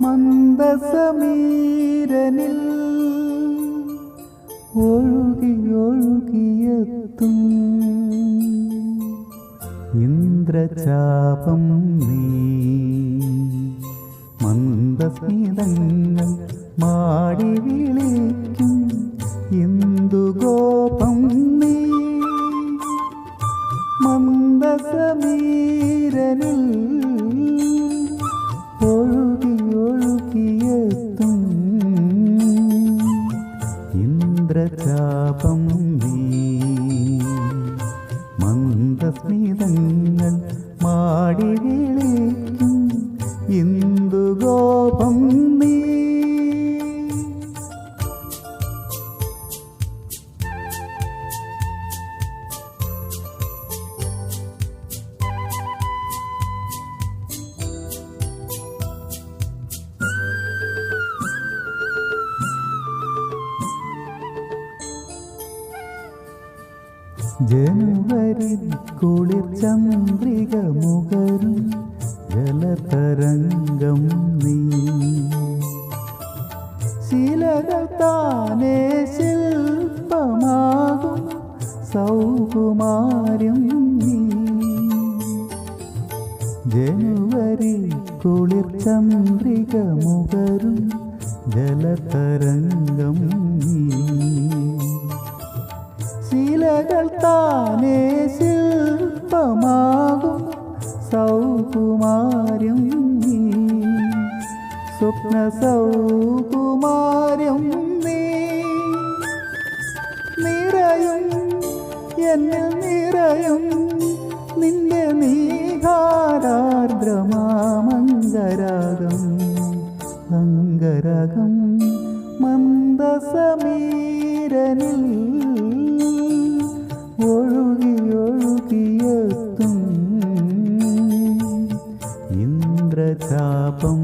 മന്ദസമീരനിൽ ഒഴുകി ഒഴുകിയെത്തും. ഇന്ദ്രചാപം നീ മന്ദസ്മിതങ്ങൾ മാടി വിളിക്കും. ഇന്ദ്രചാപം നീ. മന്ദസ്മിതങ്ങൾ മാടി ജനുവരി കുളിർചന്ദ്രിക ജലതരംഗം നീ. ശിലകൾ താനേ ശില്പമാകും സൗകുമാര്യം നീ. ജനുവരി കുളിർചന്ദ്രിക മുഖരും ജലതരംഗം നീ. ശിലകൾ താനേ ശില്പമാകും. സൗകുമാര്യം നീ. സ്വപ്ന സൗകുമാര്യം നീ. നിറയും എന്നിൽ നിറയും നിന്റെ നീഹാരാർദ്രമാമംഗരാഗം അംഗരകം മന്ദസമീരനിൽ ഇന്ദ്രചാപം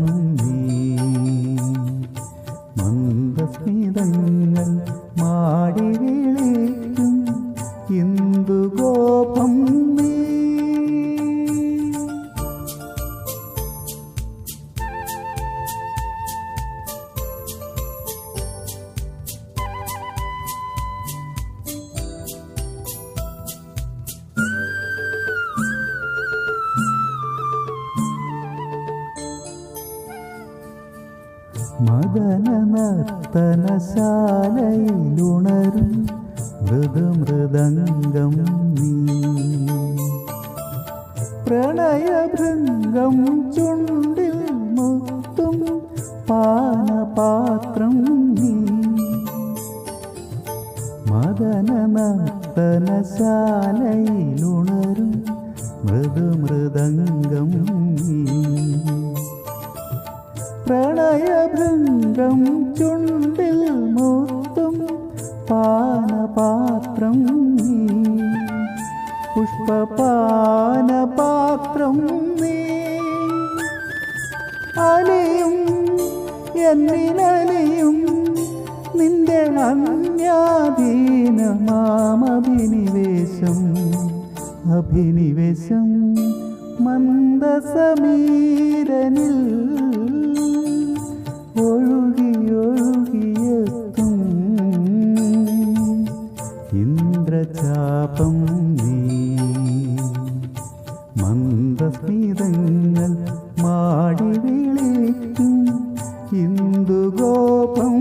മദന നർത്തനശാലയിലുണരും മൃദുമൃദംഗം നീ. പ്രണയഭൃംഗം ചുണ്ടിൽ മുത്തും പാനപാത്രം നീ. മദന നർത്തനശാലയിലുണരും മൃദുമൃദംഗം നീ. പ്രണയഭൃംഗം ചുണ്ടിൽ മുത്തും പാനപാത്രം നീ. പുഷ്പപാനപാത്രം നീ. അലിയും എന്നിനലിയും നിന്റെ അന്യാധീനമാമഭിനിവേശം അഭിനിവേശം മന്ദസമീരനിൽ రూపం